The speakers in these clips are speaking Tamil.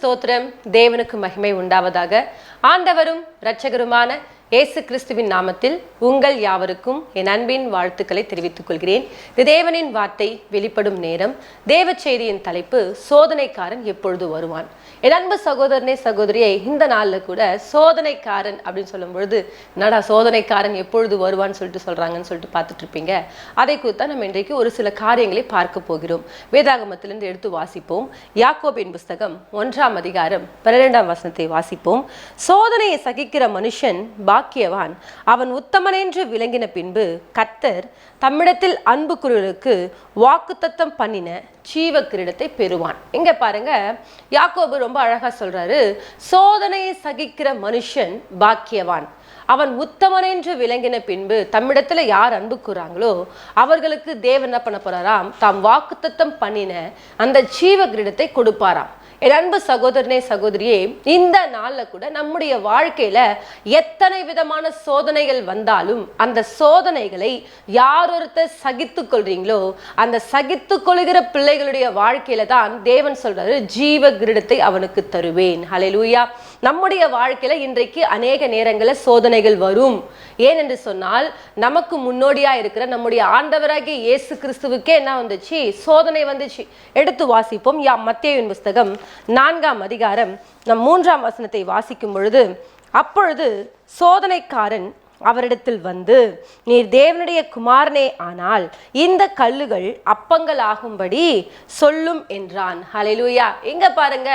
ஸ்தோத்திரம். தேவனுக்கு மகிமை உண்டாவதாக. ஆண்டவரும் இரட்சகருமான இயேசு கிறிஸ்துவின் நாமத்தில் உங்கள் யாவருக்கும் என் அன்பின் வாழ்த்துக்களை தெரிவித்துக் கொள்கிறேன். இது தேவனின் வார்த்தை வெளிப்படும் நேரம். தேவ செய்தியின் தலைப்பு சோதனைக்காரன் எப்பொழுது வருவான்? என் அன்பு சகோதரனே சகோதரியை இந்த நாளில் கூட சோதனைக்காரன் அப்படின்னு சொல்லும் பொழுது என்னடா சோதனைக்காரன் எப்பொழுது வருவான்னு சொல்லிட்டு சொல்கிறாங்கன்னு சொல்லிட்டு பார்த்துட்டு இருப்பீங்க. அதை குறித்து நம்ம இன்றைக்கு ஒரு சில காரியங்களை பார்க்க போகிறோம். வேதாகமத்திலிருந்து எடுத்து வாசிப்போம். யாக்கோபின் புஸ்தகம் ஒன்றாம் அதிகாரம் பன்னிரெண்டாம் வசனத்தை வாசிப்போம். சோதனையை சகிக்கிற மனுஷன் பாக்கியவான் அவன் உத்தமனென்று விளங்கின பின்பு கத்தர் தம்மிடத்தில் அன்பு குருளுக்கு வாக்குத்தத்தம் பண்ணின ஜீவ கிரீடத்தை பெறுவான். இங்க பாருங்க யாக்கோபு ரொம்ப அழகா சொல்றாரு சோதனையை சகிக்கிற மனுஷன் பாக்கியவான் அவன் உத்தமனென்று விளங்கின பின்பு தம்மிடத்துல யார் அன்பு கூறாங்களோ அவர்களுக்கு தேவன் என்ன பண்ண போறாராம் தாம் வாக்குத்தத்தம் பண்ணின அந்த ஜீவ கிரீடத்தை கொடுப்பாராம். என் அன்பு சகோதரனே சகோதரியே இந்த நாளில் கூட நம்முடைய வாழ்க்கையில எத்தனை விதமான சோதனைகள் வந்தாலும் அந்த சோதனைகளை யார் ஒருத்தர் சகித்து கொள்றீங்களோ அந்த சகித்து கொள்கிற பிள்ளைகளுடைய வாழ்க்கையில தான் தேவன் சொல்றாரு ஜீவ கிரீடத்தை அவனுக்கு தருவேன். ஹalleluya நம்முடைய வாழ்க்கையில இன்றைக்கு அநேக நேரங்களில் சோதனைகள் வரும். ஏனென்று சொன்னால் நமக்கு முன்னோடியா இருக்கிற நம்முடைய ஆண்டவராகிய இயேசு கிறிஸ்துவுக்கே என்ன வந்துச்சு? சோதனை வந்துச்சு. எடுத்து வாசிப்போம். யா மத்தேயுவின் புஸ்தகம் நான்காம் அதிகாரம். நம் மூன்றாம் வசனத்தை வாசிக்கும் பொழுது அப்பொழுது சோதனைக்காரன் அவரிடத்தில் வந்து நீர் தேவனுடைய குமாரனே ஆனால் இந்த கல்லுகள் அப்பங்கள் ஆகும்படி சொல்லும் என்றான். ஹலெலூயா இங்க பாருங்க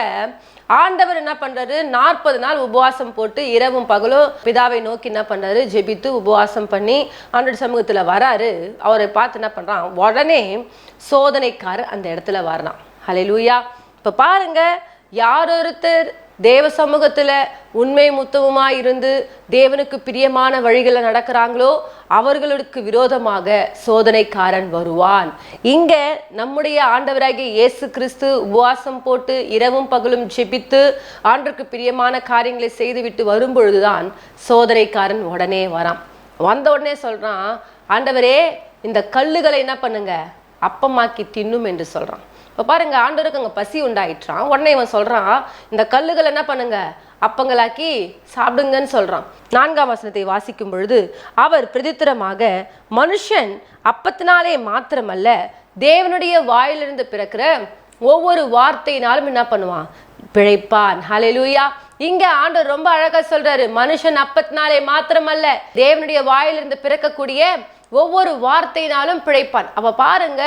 ஆண்டவர் என்ன பண்றாரு? நாற்பது நாள் உபவாசம் போட்டு இரவும் பகலும் பிதாவை நோக்கி என்ன பண்றாரு? ஜெபித்து உபவாசம் பண்ணி ஆண்டோட சமூகத்துல வராரு. அவரை பார்த்து என்ன பண்றான்? உடனே சோதனைக்காரர் அந்த இடத்துல வரலாம் ஹலெலூயா இப்ப பாருங்க யார் ஒருத்தர் தேவ சமூகத்தில் உண்மை முத்தமுமா இருந்து தேவனுக்கு பிரியமான வழிகளில் நடக்கிறாங்களோ அவர்களுக்கு விரோதமாக சோதனைக்காரன் வருவான். இங்கே நம்முடைய ஆண்டவராகிய இயேசு கிறிஸ்து உபவாசம் போட்டு இரவும் பகலும் ஜெபித்து ஆண்டருக்கு பிரியமான காரியங்களை செய்துவிட்டு வரும்பொழுதுதான் சோதனைக்காரன் உடனே வரான். வந்த உடனே சொல்கிறான் ஆண்டவரே இந்த கல்லுகளை என்ன பண்ணுங்க? அப்பமாக்கி தின்னும் என்று சொல்கிறான் இப்போ பாருங்க ஆண்டவருக்கு அங்கே பசி உண்டாயிற்றான் உடனே இவன் சொல்கிறான் இந்த கல்லுகள் என்ன பண்ணுங்க? அப்பங்களாக்கி சாப்பிடுங்கன்னு சொல்கிறான் நான்காம் வசனத்தை வாசிக்கும் பொழுது அவர் பிரதித்திரமாக மனுஷன் அப்பத்தினாலே மாத்திரமல்ல தேவனுடைய வாயிலிருந்து பிறக்கிற ஒவ்வொரு வார்த்தையினாலும் என்ன பண்ணுவான்? பிழைப்பான். ஹலெலூயா இங்க ஆண்டவர் ரொம்ப அழகா சொல்றாரு மனுஷன் அப்பத்தினாலே மாத்திரமல்ல தேவனுடைய வாயிலிருந்து பிறக்கக்கூடிய ஒவ்வொரு வார்த்தையினாலும் பிழைப்பான். அவ பாருங்க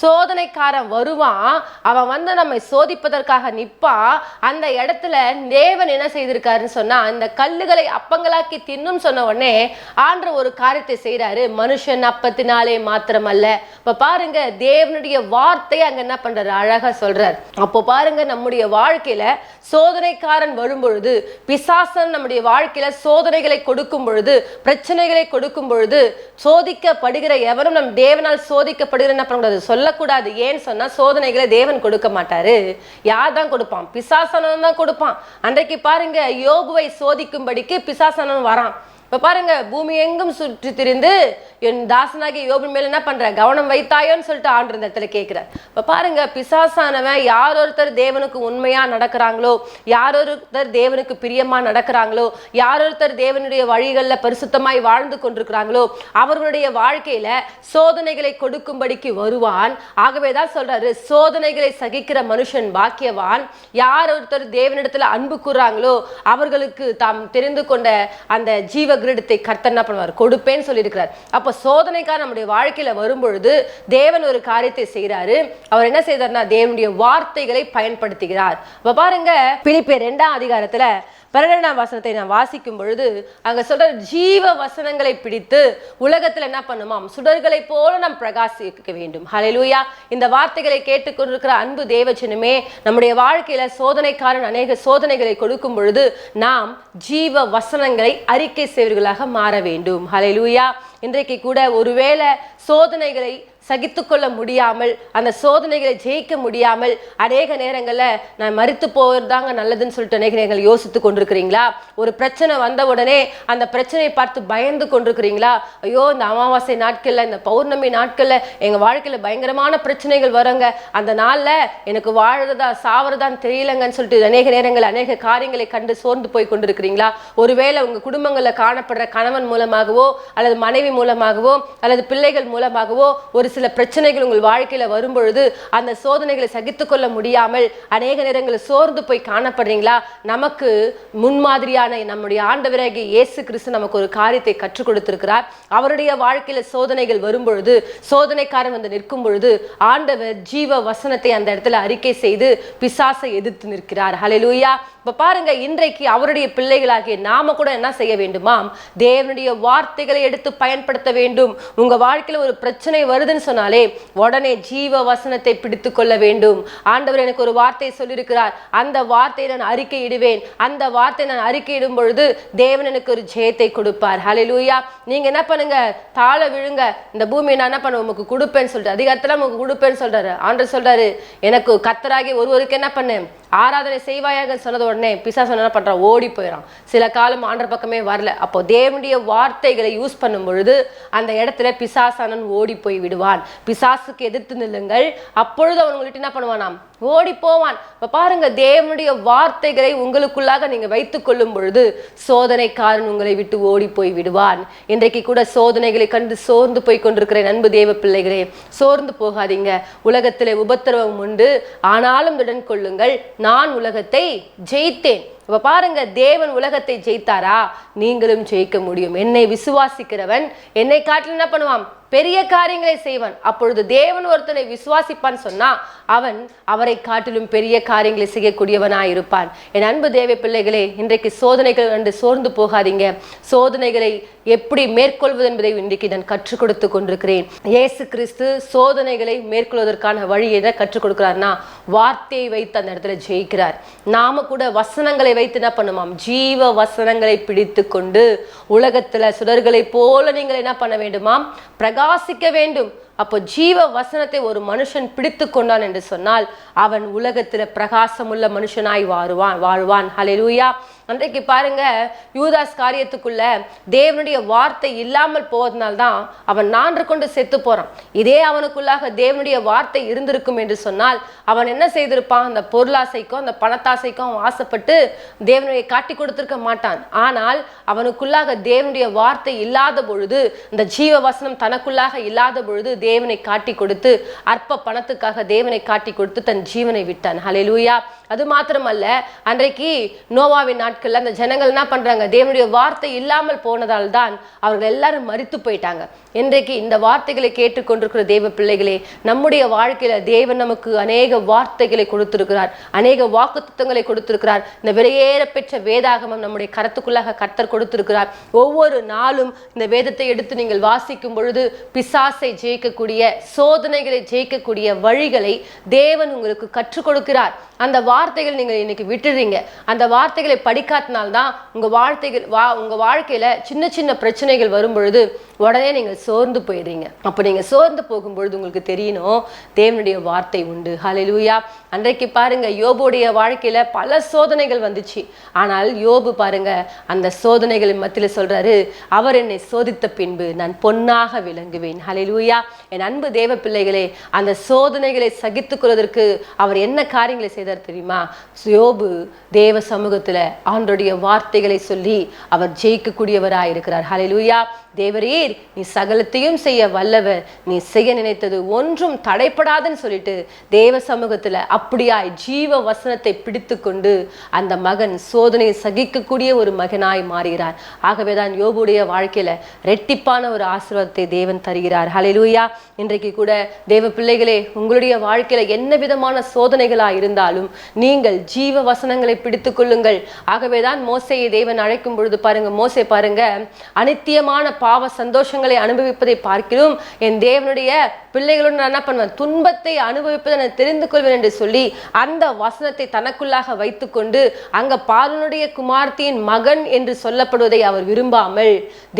சோதனைக்காரன் வருவான். அவன் வந்து நம்மை சோதிப்பதற்காக நிற்பான் அந்த இடத்துல தேவன் என்ன செய்திருக்காருன்னு சொன்னா அந்த கல்லுகளை அப்பங்களாக்கி தின்னும் சொன்ன உடனே ஆண்டு ஒரு காரியத்தை செய்கிறாரு மனுஷன் அப்பத்தினாலே மாத்திரமல்ல. இப்போ பாருங்க தேவனுடைய வார்த்தையை அங்க என்ன பண்றாரு? அழகாக சொல்றார். அப்போ பாருங்க நம்முடைய வாழ்க்கையில சோதனைக்காரன் வரும்பொழுது பிசாசன் நம்முடைய வாழ்க்கையில சோதனைகளை கொடுக்கும் பொழுது பிரச்சனைகளை கொடுக்கும் பொழுது சோதிக்க சோதிக்கப்படுகிற எவரும் நம் தேவனால் சோதிக்கப்படுகிற என்ன பண்ணக்கூடாது? சொல்லக்கூடாது. ஏன்னு சொன்னா சோதனைகளை தேவன் கொடுக்க மாட்டாரு. யார் தான் கொடுப்பான்? பிசாசனம் தான் கொடுப்பான். அன்றைக்கு பாருங்க யோபுவை சோதிக்கும்படிக்கு பிசாசனம் வரான். இப்போ பாருங்க பூமி எங்கும் சுற்றி திரிந்து என் தாசனாகி யோபின் மேல என்ன பண்ற? கவனம் வைத்தாயோன்னு சொல்லிட்டு ஆண்டு இந்த இடத்துல கேட்கிறார். இப்போ பாருங்க பிசாசானவன் யார் ஒருத்தர் தேவனுக்கு உண்மையா நடக்கிறாங்களோ யார் ஒருத்தர் தேவனுக்கு பிரியமா நடக்கிறாங்களோ யார் ஒருத்தர் தேவனுடைய வழிகளில் பரிசுத்தமாய் வாழ்ந்து கொண்டிருக்கிறாங்களோ அவர்களுடைய வாழ்க்கையில சோதனைகளை கொடுக்கும்படிக்கு வருவான். ஆகவே தான் சொல்றாரு சோதனைகளை சகிக்கிற மனுஷன் பாக்கியவான். யார் ஒருத்தர் தேவனிடத்துல அன்பு கூறாங்களோ அவர்களுக்கு தாம் தெரிந்து கொண்ட அந்த ஜீவ கிரீடத்தை கர்த்தர் என்ன பண்ணுவார்? கொடுப்பேன்னு சொல்லியிருக்கிறார். அப்போ சோதனைக்காக நம்முடைய வாழ்க்கையில வரும்பொழுது தேவன் ஒரு காரியத்தை செய்கிறாரு அவர் என்ன செய்தார்னா தேவனுடைய வார்த்தைகளை பயன்படுத்துகிறார். அப்ப பாருங்க பிலிப்பியர் ரெண்டாம் அதிகாரத்துல பன்னெண்டாம் வசனத்தை நான் வாசிக்கும் பொழுது அங்கே சொல்கிற ஜீவ வசனங்களை பிடித்து உலகத்தில் என்ன பண்ணுமாம்? சுடர்களை போல நாம் பிரகாசிக்க வேண்டும். ஹலெலூயா இந்த வார்த்தைகளை கேட்டுக்கொண்டிருக்கிற அன்பு தேவச்சனமே நம்முடைய வாழ்க்கையில் சோதனைக்காரன் அநேக சோதனைகளை கொடுக்கும் பொழுது நாம் ஜீவ வசனங்களை அறிக்கை செய்வர்களாக மாற வேண்டும். ஹலெலூயா இன்றைக்கு கூட ஒருவேளை சோதனைகளை சகித்துக்கொள்ள முடியாமல் அந்த சோதனைகளை ஜெயிக்க முடியாமல் அநேக நேரங்களில் நான் மறித்து போகிறதாங்க நல்லதுன்னு சொல்லிட்டு அநேக நேரங்கள் யோசித்து கொண்டிருக்கிறீங்களா? ஒரு பிரச்சனை வந்த உடனே அந்த பிரச்சனையை பார்த்து பயந்து கொண்டிருக்கிறீங்களா? ஐயோ இந்த அமாவாசை நாட்கள்ல இந்த பௌர்ணமி நாட்களில் எங்க வாழ்க்கையில பயங்கரமான பிரச்சனைகள் வருங்க. அந்த நாள்ல எனக்கு வாழறதா சாவறதான்னு தெரியலங்கன்னு சொல்லிட்டு அநேக நேரங்கள் அநேக காரியங்களை கண்டு சோர்ந்து போய் கொண்டிருக்கிறீங்களா? ஒருவேளை உங்க குடும்பங்களில் காணப்படுற கணவன் மூலமாகவோ அல்லது மனைவி மூலமாகவோ அல்லது பிள்ளைகள் மூலமாகவோ ஒரு சில பிரச்சனைகள் உங்கள் வாழ்க்கையில வரும்பொழுது அந்த சோதனைகளை சகித்துக்கொள்ள முடியாமல் அநேக நேரங்களில் சோர்ந்து போய் காணப்படுறீங்களா? நமக்கு முன்மாதிரியான நம்முடைய ஆண்டவராகிய இயேசு கிறிஸ்து நமக்கு ஒரு காரியத்தை கற்றுக் கொடுத்திருக்கிறார். அவருடைய வாழ்க்கையில சோதனைகள் வரும்பொழுது சோதனைக்காரன் வந்து நிற்கும் பொழுது ஆண்டவர் ஜீவ வசனத்தை அந்த இடத்துல அறிக்கை செய்து பிசாசை எதிர்த்து நிற்கிறார். ஹலெலூயா இப்போ பாருங்க இன்றைக்கு அவருடைய பிள்ளைகளாகிய நாம கூட என்ன செய்ய வேண்டுமாம்? தேவனுடைய வார்த்தைகளை எடுத்து பயன்படுத்த வேண்டும். உங்க வாழ்க்கையில் ஒரு பிரச்சனை வருதுன்னு சொன்னாலே உடனே ஜீவ வசனத்தை பிடித்து கொள்ள வேண்டும். ஆண்டவர் எனக்கு ஒரு வார்த்தை சொல்லியிருக்கிறார். அந்த வார்த்தையை நான் அறிக்கையிடுவேன். அந்த வார்த்தை நான் அறிக்கையிடும் பொழுது தேவன் எனக்கு ஒரு ஜெயத்தை கொடுப்பார். ஹalleluya நீங்க என்ன பண்ணுங்க? தாழ விழுங்க. இந்த பூமியை நான் என்ன பண்ண உமக்கு கொடுப்பேன்னு சொல்லிட்டு அதிகாரத்தில் உங்களுக்கு கொடுப்பேன்னு சொல்றாரு. ஆண்டவர் சொல்றாரு எனக்கு கத்தராகி ஒருவருக்கு என்ன பண்ணு ஆராதனை செய்வாயாக சொன்னது உடனே பிசாசு என்ன பண்றான் ஓடி போயிடான் சில காலம் ஆண்டர் பக்கமே வரல. அப்போ தேவனுடைய வார்த்தைகளை யூஸ் பண்ணும் பொழுது அந்த இடத்துல பிசாசானன் ஓடி போய் விடுவான். பிசாசுக்கு எதிர்த்து நில்லுங்கள். அப்பொழுது அவன் உங்கள்கிட்ட என்ன பண்ணுவானாம்? ஓடி போவான். இப்போ பாருங்க தேவனுடைய வார்த்தைகளை உங்களுக்குள்ளாக நீங்க வைத்து கொள்ளும் பொழுது சோதனைக்காரன் உங்களை விட்டு ஓடி போய் விடுவான். இன்றைக்கு கூட சோதனைகளை கண்டு சோர்ந்து போய் கொண்டிருக்கிறேன் அன்பு தேவ பிள்ளைகளே. சோர்ந்து போகாதீங்க. உலகத்திலே உபத்திரவம் உண்டு. ஆனாலும் உடன் கொள்ளுங்கள். நான் உலகத்தை ஜெயித்தேன். இப்போ பாருங்க தேவன் உலகத்தை ஜெயித்தாரா? நீங்களும் ஜெயிக்க முடியும். என்னை விசுவாசிக்கிறவன் என்னை காட்டில் என்ன பண்ணுவான்? பெரிய காரியங்களை செய்வான். அப்பொழுது தேவன் ஒருத்தனை விசுவாசிப்பான்னு சொன்னா அவன் அவரை காட்டிலும் பெரிய காரியங்களை செய்யக்கூடியவனாய் இருப்பான் என் அன்பு தேவ பிள்ளைகளே இன்றைக்கு சோதனைகள் என்று சோர்ந்து போகாதீங்க. சோதனைகளை எப்படி மேற்கொள்வது என்பதை இன்றைக்கு நான் கற்றுக் கொடுத்து கொண்டிருக்கிறேன். இயேசு கிறிஸ்து சோதனைகளை மேற்கொள்வதற்கான வழி என்ன கற்றுக் கொடுக்கிறார்னா வார்த்தையை வைத்து அந்த இடத்துல ஜெயிக்கிறார். நாம கூட வசனங்களை வைத்து என்ன பண்ணுமாம்? ஜீவ வசனங்களை பிடித்து கொண்டு உலகத்துல சுடர்களை போல நீங்கள் என்ன பண்ண வேண்டுமாம்? பிரகாசிக்க வேண்டும். அப்போ ஜீவ வசனத்தை ஒரு மனுஷன் பிடித்து கொண்டான் என்று சொன்னால் அவன் உலகத்தில் பிரகாசமுள்ள மனுஷனாய் வாழுவான் வாழ்வான். ஹலெலூயா அன்றைக்கு பாருங்க யூதாஸ் காரியத்துக்குள்ள தேவனுடைய வார்த்தை இல்லாமல் போவதனால்தான் அவன் நான்று கொண்டு செத்து போறான். இதே அவனுக்குள்ளாக தேவனுடைய வார்த்தை இருந்திருக்கும் என்று சொன்னால் அவன் என்ன செய்திருப்பான்? அந்த பொருளாசைக்கும் அந்த பணத்தாசைக்கும் ஆசைப்பட்டு தேவனுடைய காட்டி கொடுத்திருக்க மாட்டான். ஆனால் அவனுக்குள்ளாக தேவனுடைய வார்த்தை இல்லாத பொழுது இந்த ஜீவ வசனம் தனக்குள்ளாக இல்லாத பொழுது தேவனை காட்டி கொடுத்து அற்ப பணத்துக்காக தேவனை காட்டி கொடுத்து தன் ஜீவனை விட்டான். ஹலெலூயா அது மாத்திரமல்ல அன்றைக்கு நோவாவின் நாட்கள்ல அந்த ஜனங்கள் என்ன பண்றாங்க? தேவனுடைய வார்த்தை இல்லாமல் போனதால் தான் அவர்கள் எல்லாரும் மறித்து போயிட்டாங்க. இன்றைக்கு இந்த வார்த்தைகளை கேட்டுக்கொண்டிருக்கிற தேவ பிள்ளைகளே நம்முடைய வாழ்க்கையில தேவன் நமக்கு அநேக வார்த்தைகளை கொடுத்திருக்கிறார். அநேக வாக்குத்தத்தங்களை கொடுத்திருக்கிறார். இந்த வெளியேற பெற்ற வேதாகமம் நம்முடைய கரத்துக்குள்ளாக கர்த்தர் கொடுத்திருக்கிறார். ஒவ்வொரு நாளும் இந்த வேதத்தை எடுத்து நீங்கள் வாசிக்கும் பொழுது பிசாசை ஜெயிக்க ஜெயிக்கக்கூடிய சோதனைகளை ஜெயிக்கக்கூடிய வழிகளை தேவன் உங்களுக்கு கற்றுக் கொடுக்கிறார். அந்த வார்த்தைகள் நீங்கள் இன்னைக்கு விட்டுறீங்க. அந்த வார்த்தைகளை படிக்காதனால்தான் உங்கள் வாழ்க்கைகள் வா உங்கள் வாழ்க்கையில் சின்ன சின்ன பிரச்சனைகள் வரும் பொழுது உடனே நீங்கள் சோர்ந்து போயிடுறீங்க. அப்போ நீங்கள் சோர்ந்து போகும்பொழுது உங்களுக்கு தெரியணும் தேவனுடைய வார்த்தை உண்டு. ஹலெலூயா அன்றைக்கு பாருங்க யோபுடைய வாழ்க்கையில் பல சோதனைகள் வந்துச்சு. ஆனால் யோபு பாருங்க அந்த சோதனைகளின் மத்தியில் சொல்கிறாரு அவர் என்னை சோதித்த பின்பு நான் பொன்னாக விளங்குவேன். ஹலெலூயா என் அன்பு தேவ பிள்ளைகளே அந்த சோதனைகளை சகித்துக் கொள்வதற்கு அவர் என்ன காரியங்களை செய்தார் தெரியுமா? யோபு தேவ சமூகத்துல ஆண்டோடைய வார்த்தைகளை சொல்லி அவர் ஜெயிக்கக்கூடியவராக இருக்கிறார். ஹalleluya தேவரீர் நீ சகலத்தையும் செய்ய வல்லவர். நீ செய்ய நினைத்தது ஒன்றும் தடைப்படாதுன்னு சொல்லிட்டு தேவ சமூகத்தில் அப்படியாய் ஜீவ வசனத்தை பிடித்து கொண்டு அந்த மகன் சோதனையை சகிக்கக்கூடிய ஒரு மகனாய் மாறுகிறார். ஆகவேதான் யோபுடைய வாழ்க்கையில ரெட்டிப்பான ஒரு ஆசீர்வாதத்தை தேவன் தருகிறார். ஹalleluya இன்றைக்கு கூட தேவ பிள்ளைகளே உங்களுடைய வாழ்க்கையில என்ன விதமான சோதனைகளா இருந்தாலும் நீங்கள் ஜீவ வசனங்களை பிடித்து கொள்ளுங்கள். ஆகவேதான் மோசையை தேவன் அழைக்கும் பொழுது பாருங்க மோசை பாருங்க அனித்தியமான பாவ சந்தோஷங்களை அனுபவிப்பதை பார்க்கிலும் என் தேவனுடைய பிள்ளைகளோடு நான் என்ன பண்ணுவேன்? துன்பத்தை அனுபவிப்பதை நான் தெரிந்து கொள்வேன் என்று சொல்லி அந்த வசனத்தை தனக்குள்ளாக வைத்துக்கொண்டு அங்க பாலனுடைய குமார்த்தியின் மகன் என்று சொல்லப்படுவதை அவர் விரும்பாமல்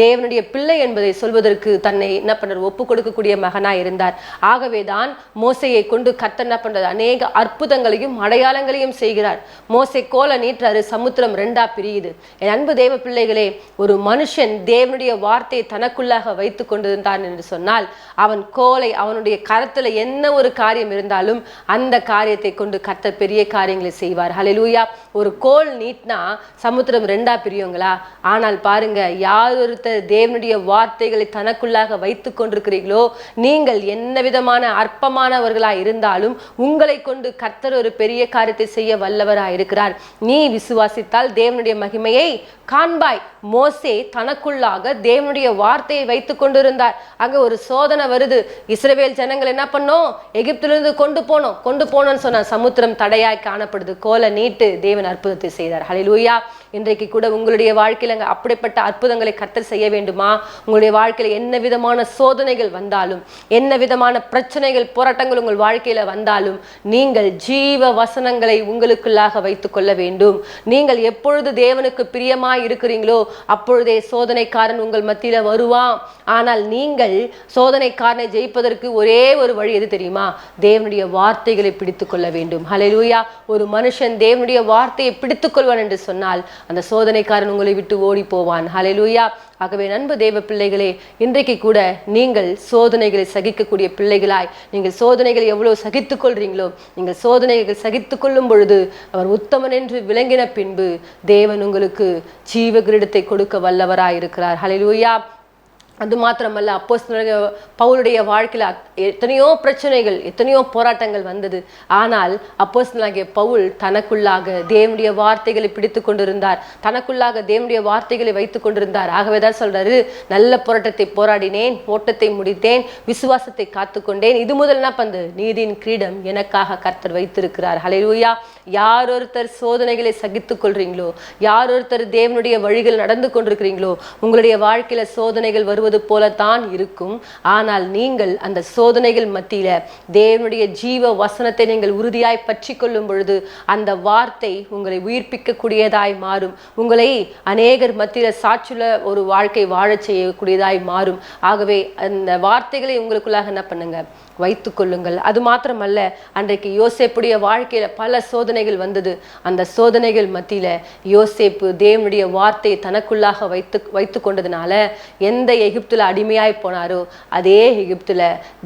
தேவனுடைய பிள்ளை என்பதை சொல்வதற்கு தன்னை என்ன பண்ணார் ஒப்பு கொடுக்கக்கூடிய மகனா இருந்தார். ஆகவேதான் மோசையை கொண்டு கத்த என்ன பண்றது அநேக அற்புதங்களையும் அடையாளங்களையும் செய்கிறார். மோசை கோல நீற்றாரு சமுத்திரம் ரெண்டா பிரியுது. என் அன்பு தேவ பிள்ளைகளே ஒரு மனுஷன் தேவனுடைய வார்த்தையை தனக்குள்ளாக வைத்து கொண்டிருந்தான் என்று சொன்னால் அவன் கோலை அவனுடைய கரத்துல என்ன ஒரு காரியம் இருந்தாலும் அந்த காரியத்தை கொண்டு கத்த பெரிய காரியங்களை செய்வார். ஹலெலூயா ஒரு கோல் நீட்னா சமுத்திரம் ரெண்டா பிரியுங்களா? ஆனால் பாருங்க யார் ஒருத்தர் தேவனுடைய வார்த்தைகளை தனக்குள்ளாக வைத்து கொண்டிருக்கிறீர்களோ நீங்கள் என்ன விதமான அற்பமானவர்களா இருந்தாலும் உங்களை கொண்டு கர்த்தர் ஒரு பெரிய காரியத்தை செய்ய வல்லவராக இருக்கிறார். நீ விசுவாசித்தால் தேவனுடைய மகிமையை காண்பாய். மோசே தனக்குள்ளாக தேவனுடைய வார்த்தையை வைத்து கொண்டிருந்தார். அங்க ஒரு சோதனை வருது. இஸ்ரவேல் ஜனங்கள் என்ன பண்ணோம்? எகிப்திலிருந்து கொண்டு போனோம். கொண்டு போனோம்னு சொன்னா சமுத்திரம் தடையாய் காணப்படுது. கோலை நீட்டு தேவன் அற்புதத்தை செய்தார். ஹலிலூயா இன்றைக்கு கூட உங்களுடைய வாழ்க்கையில் அங்கே அப்படிப்பட்ட அற்புதங்களை கர்த்தர் செய்ய வேண்டுமா? உங்களுடைய வாழ்க்கையில் என்ன விதமான சோதனைகள் வந்தாலும் என்ன விதமான பிரச்சனைகள் போராட்டங்கள் உங்கள் வாழ்க்கையில் வந்தாலும் நீங்கள் ஜீவ வசனங்களை உங்களுக்குள்ளாக வைத்துக்கொள்ள வேண்டும். நீங்கள் எப்பொழுது தேவனுக்கு பிரியமாய் இருக்கிறீங்களோ அப்பொழுதே சோதனைக்காரன் உங்கள் மத்தியில் வருவான் ஆனால் நீங்கள் சோதனைக்காரனை ஜெயிப்பதற்கு ஒரே ஒரு வழி எது தெரியுமா? தேவனுடைய வார்த்தைகளை பிடித்துக்கொள்ள வேண்டும். ஹலெலூயா ஒரு மனுஷன் தேவனுடைய வார்த்தையை பிடித்துக்கொள்வான் என்று சொன்னால் அந்த சோதனைக்காரன் உங்களை விட்டு ஓடி போவான் ஹalleluya. ஆகவே நண்பு தேவ பிள்ளைகளே இன்றைக்கு கூட நீங்கள் சோதனைகளை சகிக்கக்கூடிய பிள்ளைகளாய் நீங்கள் சோதனைகளை எவ்வளவு சகித்துக் கொள்றீங்களோ நீங்கள் சோதனைகள் சகித்துக் கொள்ளும் பொழுது அவர் உத்தமன் என்று விளங்கின பின்பு தேவன் உங்களுக்கு ஜீவகிரீடத்தை கொடுக்க வல்லவராய் இருக்கிறார் ஹalleluya. அது மாத்திரமல்ல அப்போ பவுலுடைய வாழ்க்கையில் எத்தனையோ பிரச்சனைகள் எத்தனையோ போராட்டங்கள் வந்தது. ஆனால் அப்போ பவுல் தனக்குள்ளாக தேவனுடைய வார்த்தைகளை பிடித்து கொண்டிருந்தார். தனக்குள்ளாக தேவனுடைய வார்த்தைகளை வைத்துக் கொண்டிருந்தார். ஆகவே தான் சொல்றாரு நல்ல போராட்டத்தை போராடினேன் ஓட்டத்தை முடித்தேன் விசுவாசத்தை காத்துக்கொண்டேன் இது முதல் என்ன பந்து? நீதியின் கிரீடம் எனக்காக கர்த்தர் வைத்திருக்கிறார். ஹலையூயா யார் ஒருத்தர் சோதனைகளை சகித்துக் கொள்றீங்களோ யார் ஒருத்தர் தேவனுடைய வழிகள் நடந்து கொண்டிருக்கிறீங்களோ உங்களுடைய வாழ்க்கையில சோதனைகள் வருவது போலத்தான் இருக்கும். ஆனால் நீங்கள் அந்த சோதனைகள் மத்தியில தேவனுடைய ஜீவ வசனத்தை நீங்கள் உறுதியாய் பற்றி கொள்ளும் பொழுது அந்த வார்த்தை உங்களை உயிர்ப்பிக்கக்கூடியதாய் மாறும். உங்களை அநேகர் மத்தியில சாட்சியுள்ள ஒரு வாழ்க்கை வாழச் செய்யக்கூடியதாய் மாறும். ஆகவே அந்த வார்த்தைகளை உங்களுக்குள்ளாக என்ன பண்ணுங்க? வைத்து கொள்ளுங்கள் அது மாத்திரமல்ல அன்றைக்கு யோசேப்புடைய வாழ்க்கையில் பல சோதனைகள் வந்தது. அந்த சோதனைகள் மத்தியில் யோசேப்பு தேவனுடைய வார்த்தையை தனக்குள்ளாக வைத்து வைத்து கொண்டதுனால எந்த எகிப்தில் அடிமையாய் போனாரோ அதே எகிப்துல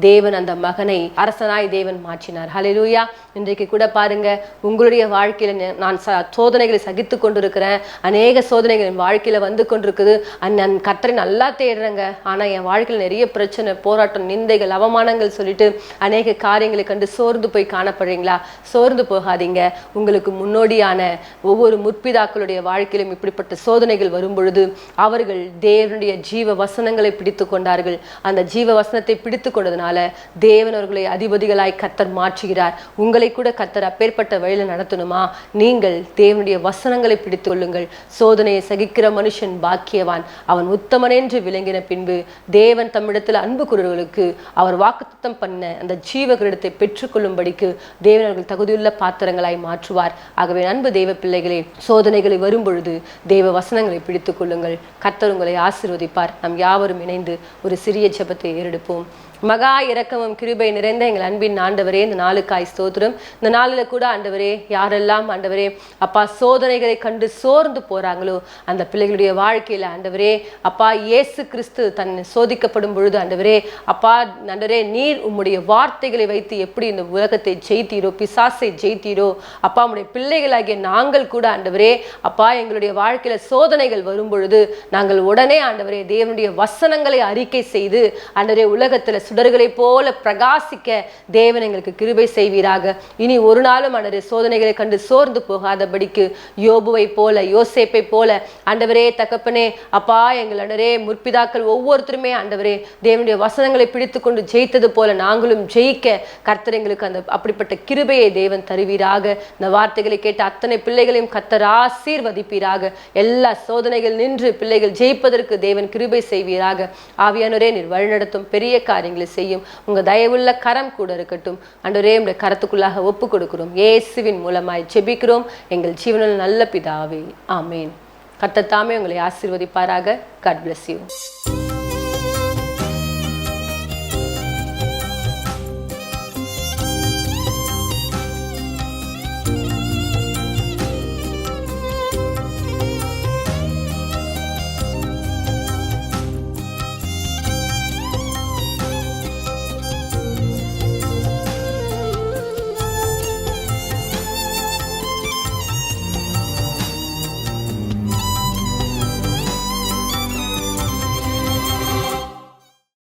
தேவன் அந்த மகனை அரசனாய் தேவன் மாற்றினார். ஹலெலூயா இன்றைக்கு கூட பாருங்க உங்களுடைய வாழ்க்கையில் நான் ச சோதனைகளை சகித்து கொண்டிருக்கிறேன். அநேக சோதனைகள் என் வாழ்க்கையில் வந்து கொண்டிருக்குது. அந் நான் கர்த்தரை நல்லா தேடுறேங்க. ஆனால் என் வாழ்க்கையில் நிறைய பிரச்சனை போராட்டம் நிந்தைகள் அவமானங்கள் சொல்லிட்டு அநேக காரியங்களை கண்டு சோர்ந்து போய் காணப்படுறீங்களா? சோர்ந்து போகாதீங்க. உங்களுக்கு முன்னோடியான ஒவ்வொரு முற்பிதாக்களுடைய வாழ்க்கையிலும் இப்படிப்பட்ட சோதனைகள் வரும்பொழுது அவர்கள் தேவனுடைய ஜீவ வசனங்களை பிடித்து கொண்டார்கள். அந்த ஜீவ வசனத்தை பிடித்து கொண்டதுனால தேவன் அவர்களை அதிபதிகளாய் கத்தர் மாற்றுகிறார். உங்களை கூட கத்தர் அப்பேற்பட்ட வழியில் நடத்தணுமா? நீங்கள் தேவனுடைய வசனங்களை பிடித்து கொள்ளுங்கள். சோதனையை சகிக்கிற மனுஷன் பாக்கியவான். அவன் உத்தமன் என்று விளங்கின பின்பு தேவன் தம்மிடத்தில் அன்பு குரல்களுக்கு அவர் வாக்குத்தம் பண்ண அந்த ஜீவகிரீடத்தை பெற்றுக்கொள்ளும்படிக்கு தேவன் அவர்கள் தகுதியுள்ள பாத்திரங்களாய் மாற்றுவார். ஆகவே அன்பு தெய்வ பிள்ளைகளே சோதனைகளை வரும்பொழுது தெய்வ வசனங்களை பிடித்துக் கொள்ளுங்கள். கர்த்தர் உங்களை ஆசீர்வதிப்பார். நாம் யாவரும் இணைந்து ஒரு சிறிய ஜெபத்தை ஏறெடுப்போம். மகா இரக்கமும் கிருபை நிறைந்த எங்கள் அன்பின் ஆண்டவரே இந்த நாளுக்காய் ஸ்தோத்திரம். இந்த நாளில் கூட ஆண்டவரே யாரெல்லாம் ஆண்டவரே அப்பா சோதனைகளை கண்டு சோர்ந்து போறாங்களோ அந்த பிள்ளைகளுடைய வாழ்க்கையில் ஆண்டவரே அப்பா இயேசு கிறிஸ்து தன் சோதிக்கப்படும் பொழுது ஆண்டவரே அப்பா ஆண்டவரே நீர் உம்முடைய வார்த்தைகளை வைத்து எப்படி இந்த உலகத்தை ஜெயித்தீரோ பிசாசை ஜெயித்தீரோ அப்பா உடைய பிள்ளைகளாகிய நாங்கள் கூட ஆண்டவரே அப்பா எங்களுடைய வாழ்க்கையில சோதனைகள் வரும் பொழுது நாங்கள் உடனே ஆண்டவரே தேவனுடைய வசனங்களை அறிக்கை செய்து ஆண்டவரே உலகத்தில் சுடர்களைப் போல பிரகாசிக்க தேவன் எங்களுக்கு கிருபை செய்வீராக. இனி ஒரு நாளும் ஆண்டவரே சோதனைகளை கண்டு சோர்ந்து போகாதபடிக்கு யோபுவை போல யோசேப்பை போல ஆண்டவரே தகப்பனே அப்பா எங்கள் ஆண்டவரே முற்பிதாக்கள் ஒவ்வொருத்தருமே ஆண்டவரே தேவனுடைய வசனங்களை பிடித்து கொண்டு ஜெயித்தது போல நாங்களும் ஜெயிக்க கர்த்தர் எங்களுக்கு அந்த அப்படிப்பட்ட கிருபையை தேவன் தருவீராக. இந்த வார்த்தைகளை கேட்ட அத்தனை பிள்ளைகளையும் கர்த்தர் ஆசீர்வதிப்பீராக. எல்லா சோதனைகள் நின்று பிள்ளைகள் ஜெயிப்பதற்கு தேவன் கிருபை செய்வீராக. ஆவியானோரே நீர் வழிநடத்தும் பெரிய காரியங்களை செய்யும். உங்க தயவுள்ள கரம் கூட இருக்கட்டும். அன்றரே உடைய கரத்துக்குள்ளாக ஒப்பு கொடுக்கிறோம் இயேசுவின் மூலமாய் செபிக்கிறோம் எங்கள் ஜீவனில் நல்ல பிதாவே. ஆமேன். கர்த்தர் உங்களை ஆசீர்வதிப்பாராக. God bless you